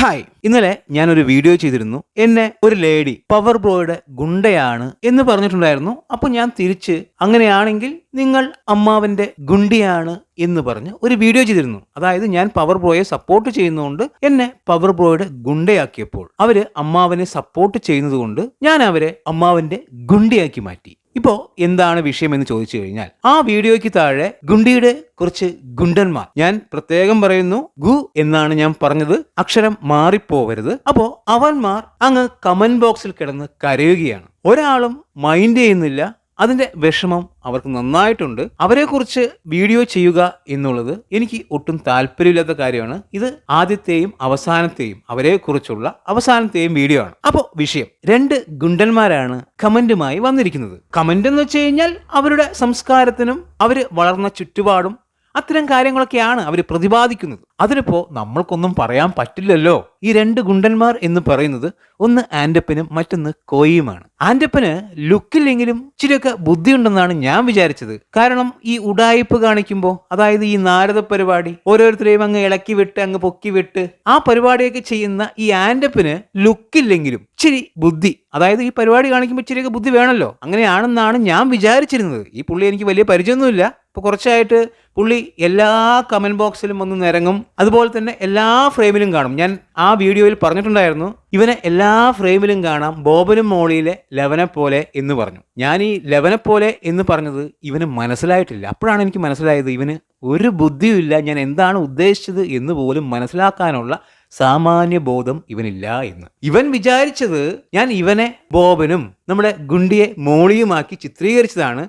Hi ഇന്നലെ ഞാനൊരു video ചെയ്തിരുന്നു. എന്നെ ഒരു ലേഡി പവർ ബ്രോയുടെ ഗുണ്ടയാണ് എന്ന് പറഞ്ഞിട്ടുണ്ടായിരുന്നു. അപ്പൊ ഞാൻ തിരിച്ച് അങ്ങനെയാണെങ്കിൽ നിങ്ങൾ അമ്മാവന്റെ ഗുണ്ടിയാണ് എന്ന് പറഞ്ഞ് ഒരു വീഡിയോ ചെയ്തിരുന്നു. അതായത് ഞാൻ പവർ ബ്രോയെ സപ്പോർട്ട് ചെയ്യുന്നതുകൊണ്ട് എന്നെ പവർ ബ്രോയുടെ ഗുണ്ടയാക്കിയപ്പോൾ അവർ അമ്മാവനെ സപ്പോർട്ട് ചെയ്യുന്നതുകൊണ്ട് ഞാൻ അവരെ അമ്മാവന്റെ ഗുണ്ടിയാക്കി മാറ്റി. ഇപ്പോ എന്താണ് വിഷയം എന്ന് ചോദിച്ചു കഴിഞ്ഞാൽ ആ വീഡിയോയ്ക്ക് താഴെ ഗുണ്ടിയുടെ കുറച്ച് ഗുണ്ടന്മാർ. ഞാൻ പ്രത്യേകം പറയുന്നു ഗു എന്നാണ് ഞാൻ പറഞ്ഞത് അക്ഷരം മാറിപ്പോവരുത്. അപ്പോൾ അവന്മാർ അങ്ങ് കമന്റ് ബോക്സിൽ കിടന്ന് കരയുകയാണ്. ഒരാളും മൈൻഡ് ചെയ്യുന്നില്ല അതിന്റെ വിഷമം അവർക്ക് നന്നായിട്ടുണ്ട്. അവരെക്കുറിച്ച് വീഡിയോ ചെയ്യുക എന്നുള്ളത് എനിക്ക് ഒട്ടും താല്പര്യമില്ലാത്ത കാര്യമാണ്. ഇത് ആദ്യത്തെയും അവസാനത്തെയും അവരെക്കുറിച്ചുള്ള അവസാനത്തെയും വീഡിയോ ആണ്. അപ്പോൾ വിഷയം. രണ്ട് ഗുണ്ടന്മാരാണ് കമന്റുമായി വന്നിരിക്കുന്നത്. കമന്റ് എന്ന് വെച്ച് കഴിഞ്ഞാൽ അവരുടെ സംസ്കാരത്തിനും അവർ വളർന്ന ചുറ്റുപാടും അത്തരം കാര്യങ്ങളൊക്കെയാണ് അവർ പ്രതിപാദിക്കുന്നത്. അതിനിപ്പോ നമ്മൾക്കൊന്നും പറയാൻ പറ്റില്ലല്ലോ. ഈ രണ്ട് ഗുണ്ടന്മാർ എന്ന് പറയുന്നത് ഒന്ന് ആൻഡപ്പനും മറ്റൊന്ന് കോയിയുമാണ്. ആൻഡപ്പന് ലുക്കില്ലെങ്കിലും ഇച്ചിരിയൊക്കെ ബുദ്ധിയുണ്ടെന്നാണ് ഞാൻ വിചാരിച്ചത്. കാരണം ഈ ഉടായിപ്പ് കാണിക്കുമ്പോൾ അതായത് ഈ നാരദ പരിപാടി ഓരോരുത്തരെയും അങ്ങ് ഇളക്കി വിട്ട് അങ്ങ് പൊക്കി വിട്ട് ആ പരിപാടിയൊക്കെ ചെയ്യുന്ന ഈ ആൻഡപ്പന് ലുക്കില്ലെങ്കിലും ഇച്ചിരി ബുദ്ധി അതായത് ഈ പരിപാടി കാണിക്കുമ്പോൾ ഇച്ചിരിയൊക്കെ ബുദ്ധി വേണമല്ലോ അങ്ങനെയാണെന്നാണ് ഞാൻ വിചാരിച്ചിരുന്നത്. ഈ പുള്ളി എനിക്ക് വലിയ പരിചയമൊന്നുമില്ല. ഇപ്പോൾ കുറച്ചായിട്ട് പുള്ളി എല്ലാ കമന്റ് ബോക്സിലും വന്ന് നിരങ്ങും. അതുപോലെ തന്നെ എല്ലാ ഫ്രെയിമിലും കാണും. ഞാൻ ആ വീഡിയോയിൽ പറഞ്ഞിട്ടുണ്ടായിരുന്നു ഇവനെ എല്ലാ ഫ്രെയിമിലും കാണാം. ബോബനും മോളിയിലെ ലെവനെ പോലെ എന്ന് പറഞ്ഞു. ഞാൻ ഈ ലെവനെ പോലെ എന്ന് പറഞ്ഞത് ഇവന് മനസ്സിലായിട്ടില്ല. അപ്പോഴാണ് എനിക്ക് മനസ്സിലായത് ഇവന് ഒരു ബുദ്ധിയുമില്ല ഞാൻ എന്താണ് ഉദ്ദേശിച്ചത് എന്ന് പോലും മനസ്സിലാക്കാനുള്ള സാമാന്യ ബോധം ഇവനില്ല എന്ന്. ഇവൻ വിചാരിച്ചത് ഞാൻ ഇവനെ ബോബനും നമ്മുടെ ഗുണ്ടിയെ മോളിയുമാക്കി ചിത്രീകരിച്ചതാണ്.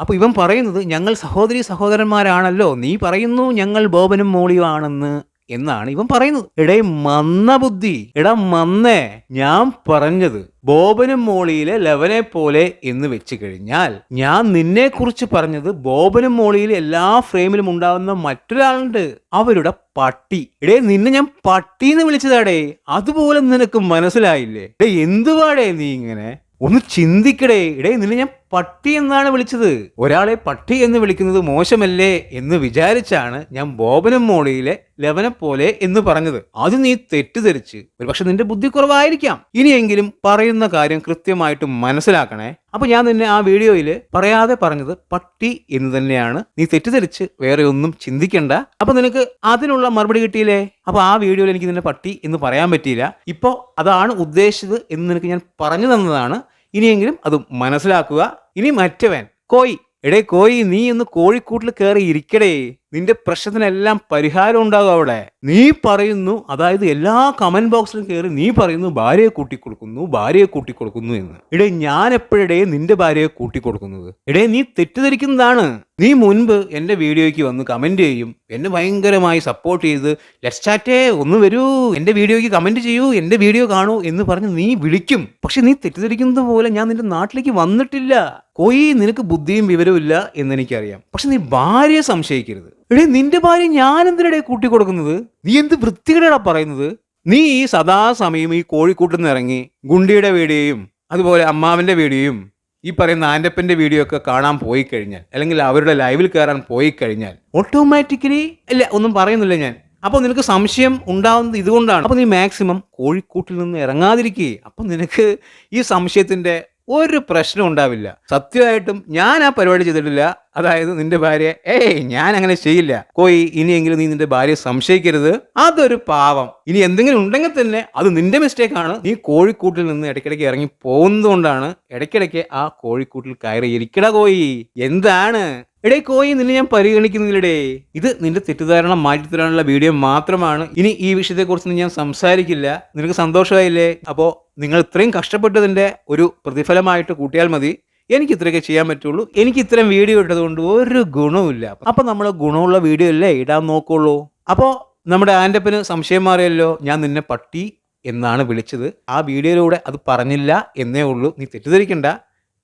അപ്പൊ ഇവൻ പറയുന്നത് ഞങ്ങൾ സഹോദരി സഹോദരന്മാരാണല്ലോ നീ പറയുന്നു ഞങ്ങൾ ബോബനും മോളിയും ആണെന്ന് എന്നാണ് ഇവൻ പറയുന്നത്. എടേ മന്ന ബുദ്ധി. എടാ മന്നേ ഞാൻ പറഞ്ഞത് ബോബനും മോളിയിലെ ലെവനെ പോലെ എന്ന് വെച്ച് കഴിഞ്ഞാൽ ഞാൻ നിന്നെ കുറിച്ച് പറഞ്ഞത് ബോബനും മോളിയിലെ എല്ലാ ഫ്രെയിമിലും ഉണ്ടാകുന്ന മറ്റൊരാളുണ്ട് അവരുടെ പട്ടി. എടേ നിന്നെ ഞാൻ പട്ടി എന്ന് വിളിച്ചതാടേ. അതുപോലെ നിനക്ക് മനസ്സിലായില്ലേ? എടേ എന്തുവാടേ നീ ഇങ്ങനെ? ഒന്ന് ചിന്തിക്കടേ. ഇടേ നിന്നെ ഞാൻ പട്ടി എന്നാണ് വിളിച്ചത്. ഒരാളെ പട്ടി എന്ന് വിളിക്കുന്നത് മോശമല്ലേ എന്ന് വിചാരിച്ചാണ് ഞാൻ ബോബനും മോളിയിലെ ലവനെ പോലെ എന്ന് പറഞ്ഞത്. അത് നീ തെറ്റിദ്ധരിച്ച് ഒരുപക്ഷെ നിന്റെ ബുദ്ധി കുറവായിരിക്കാം. ഇനിയെങ്കിലും പറയുന്ന കാര്യം കൃത്യമായിട്ട് മനസ്സിലാക്കണേ. അപ്പൊ ഞാൻ നിന്നെ ആ വീഡിയോയിൽ പറയാതെ പറഞ്ഞത് പട്ടി എന്ന് തന്നെയാണ്. നീ തെറ്റിദ്ധരിച്ച് വേറെ ഒന്നും ചിന്തിക്കണ്ട. അപ്പൊ നിനക്ക് അതിനുള്ള മറുപടി കിട്ടിയില്ലേ? അപ്പൊ ആ വീഡിയോയിൽ എനിക്ക് നിന്നെ പട്ടി എന്ന് പറയാൻ പറ്റിയില്ല. ഇപ്പോ അതാണ് ഉദ്ദേശിച്ചത് എന്ന് നിനക്ക് ഞാൻ പറഞ്ഞു തന്നതാണ്. ഇനിയെങ്കിലും അത് മനസ്സിലാക്കുക. ഇനി മറ്റവൻ കോയി എടേ കോയി നീ ഒന്ന് കോഴിക്കൂട്ടിൽ കയറി ഇരിക്കടേ നിന്റെ പ്രശ്നത്തിനെല്ലാം പരിഹാരം ഉണ്ടാകും അവിടെ. നീ പറയുന്നു അതായത് എല്ലാ കമന്റ് ബോക്സിലും കയറി നീ പറയുന്നു ഭാര്യയെ കൂട്ടിക്കൊടുക്കുന്നു ഭാര്യയെ കൂട്ടിക്കൊടുക്കുന്നു എന്ന്. ഇടേ ഞാൻ എപ്പോഴേ നിന്റെ ഭാര്യയെ കൂട്ടിക്കൊടുക്കുന്നത്? ഇടേ നീ തെറ്റിദ്ധരിക്കുന്നതാണ്. നീ മുൻപ് എന്റെ വീഡിയോയ്ക്ക് വന്ന് കമന്റ് ചെയ്യും എന്നെ ഭയങ്കരമായി സപ്പോർട്ട് ചെയ്ത് ലെറ്റ്സ് ഒന്ന് വരൂ എന്റെ വീഡിയോയ്ക്ക് കമന്റ് ചെയ്യൂ എന്റെ വീഡിയോ കാണൂ എന്ന് പറഞ്ഞ് നീ വിളിക്കും. പക്ഷെ നീ തെറ്റിദ്ധരിക്കുന്നത് പോലെ ഞാൻ നിന്റെ നാട്ടിലേക്ക് വന്നിട്ടില്ല. കൊയ് നിനക്ക് ബുദ്ധിയും വിവരവും ഇല്ല എന്ന് എനിക്കറിയാം പക്ഷെ നീ ഭാര്യയെ സംശയിക്കരുത്. എടേ നിന്റെ ഭാര്യ ഞാൻ എന്തിനടെ കൂട്ടി കൊടുക്കുന്നത് നീ എന്ത് വൃത്തികേടാ പറയുന്നത്? നീ ഈ സദാസമയം ഈ കോഴിക്കൂട്ടിൽ നിന്ന് ഇറങ്ങി ഗുണ്ടിയുടെ വീഡിയോയും അതുപോലെ അമ്മാവന്റെ വീഡിയോയും ഈ പറയുന്ന ആൻഡപ്പന്റെ വീഡിയോ ഒക്കെ കാണാൻ പോയി കഴിഞ്ഞാൽ അല്ലെങ്കിൽ അവരുടെ ലൈവിൽ കയറാൻ പോയി കഴിഞ്ഞാൽ ഓട്ടോമാറ്റിക്കലി അല്ല ഒന്നും പറയുന്നില്ല ഞാൻ. അപ്പോൾ നിനക്ക് സംശയം ഉണ്ടാവുന്നത് ഇതുകൊണ്ടാണ്. അപ്പോൾ നീ മാക്സിമം കോഴിക്കൂട്ടിൽ നിന്ന് ഇറങ്ങാതിരിക്കുക അപ്പോൾ നിനക്ക് ഈ സംശയത്തിന്റെ ഒരു പ്രശ്നം ഉണ്ടാവില്ല. സത്യമായിട്ടും ഞാൻ ആ പരിപാടി ചെയ്തിട്ടില്ല. അതായത് നിന്റെ ഭാര്യ ഏയ് ഞാൻ അങ്ങനെ ചെയ്യില്ല. കോയി ഇനിയെങ്കിലും നീ നിന്റെ ഭാര്യയെ സംശയിക്കരുത്. അതൊരു പാവം. ഇനി എന്തെങ്കിലും ഉണ്ടെങ്കിൽ തന്നെ അത് നിന്റെ മിസ്റ്റേക്ക് ആണ്. നീ കോഴിക്കൂട്ടിൽ നിന്ന് ഇടയ്ക്കിടയ്ക്ക് ഇറങ്ങി പോകുന്നതുകൊണ്ടാണ് ഇടയ്ക്കിടയ്ക്ക് ആ കോഴിക്കൂട്ടിൽ കയറി ഇരിക്കട കോയി. എന്താണ്? എടേ കോയി നിന്നെ ഞാൻ പരിഗണിക്കുന്നില്ലടേ. ഇത് നിന്റെ തെറ്റിദ്ധാരണ മാറ്റിത്തരാനുള്ള വീഡിയോ മാത്രമാണ്. ഇനി ഈ വിഷയത്തെക്കുറിച്ച് ഞാൻ സംസാരിക്കില്ല. നിനക്ക് സന്തോഷമായില്ലേ? അപ്പോൾ നിങ്ങൾ ഇത്രയും കഷ്ടപ്പെട്ടതിന്റെ ഒരു പ്രതിഫലമായിട്ട് കൂട്ടിയാൽ മതി. എനിക്ക് ഇത്രയൊക്കെ ചെയ്യാൻ പറ്റുള്ളൂ. എനിക്ക് ഇത്രയും വീഡിയോ ഇട്ടതുകൊണ്ട് ഒരു ഗുണവുമില്ല അപ്പൊ നമ്മൾ ഗുണമുള്ള വീഡിയോ അല്ലേ ഇടാൻ നോക്കുള്ളൂ. അപ്പോൾ നമ്മുടെ ആന്റപ്പന് സംശയം മാറിയല്ലോ. ഞാൻ നിന്നെ പട്ടി എന്നാണ് വിളിച്ചത്. ആ വീഡിയോയിലൂടെ അത് പറഞ്ഞില്ല എന്നേ ഉള്ളൂ. നീ തെറ്റിദ്ധരിക്കണ്ട.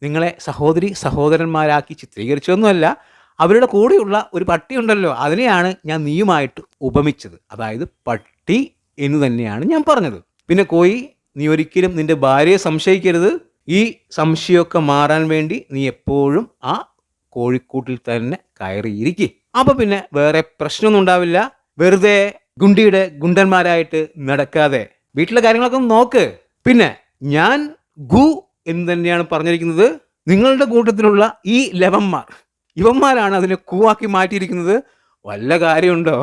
നിങ്ങളെ സഹോദരി സഹോദരന്മാരാക്കി ചിത്രീകരിച്ചൊന്നുമല്ല അവരുടെ കൂടെയുള്ള ഒരു പട്ടി ഉണ്ടല്ലോ. അതിനെയാണ് ഞാൻ നീയുമായിട്ട് ഉപമിച്ചത്. അതായത് പട്ടി എന്ന് തന്നെയാണ് ഞാൻ പറഞ്ഞത്. പിന്നെ കോയി നീ ഒരിക്കലും നിന്റെ ഭാര്യയെ സംശയിക്കരുത്. ഈ സംശയമൊക്കെ മാറാൻ വേണ്ടി നീ എപ്പോഴും ആ കോഴിക്കൂട്ടിൽ തന്നെ കയറിയിരിക്കുക അപ്പൊ പിന്നെ വേറെ പ്രശ്നമൊന്നും ഉണ്ടാവില്ല. വെറുതെ ഗുണ്ടിയുടെ ഗുണ്ടന്മാരായിട്ട് നടക്കാതെ വീട്ടിലെ കാര്യങ്ങളൊക്കെ നോക്ക്. പിന്നെ ഞാൻ ഗു എന്ന് തന്നെയാണ് പറഞ്ഞിരിക്കുന്നത്. നിങ്ങളുടെ കൂട്ടത്തിലുള്ള ഈ ലവന്മാർ ഇവന്മാരാണ് അതിനെ കൂവാക്കി മാറ്റിയിരിക്കുന്നത്. വല്ല കാര്യമുണ്ടോ?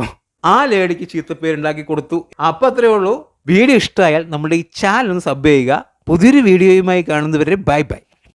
ആ ലേഡിക്ക് ചീത്തപ്പേരുണ്ടാക്കി കൊടുത്തു. അപ്പം അത്രയേ ഉള്ളൂ. വീഡിയോ ഇഷ്ടമായാൽ നമ്മുടെ ഈ ചാനൽ ഒന്ന് സബ് ചെയ്യുക. പുതിയൊരു വീഡിയോയുമായി കാണുന്നവരെ ബൈ ബൈ.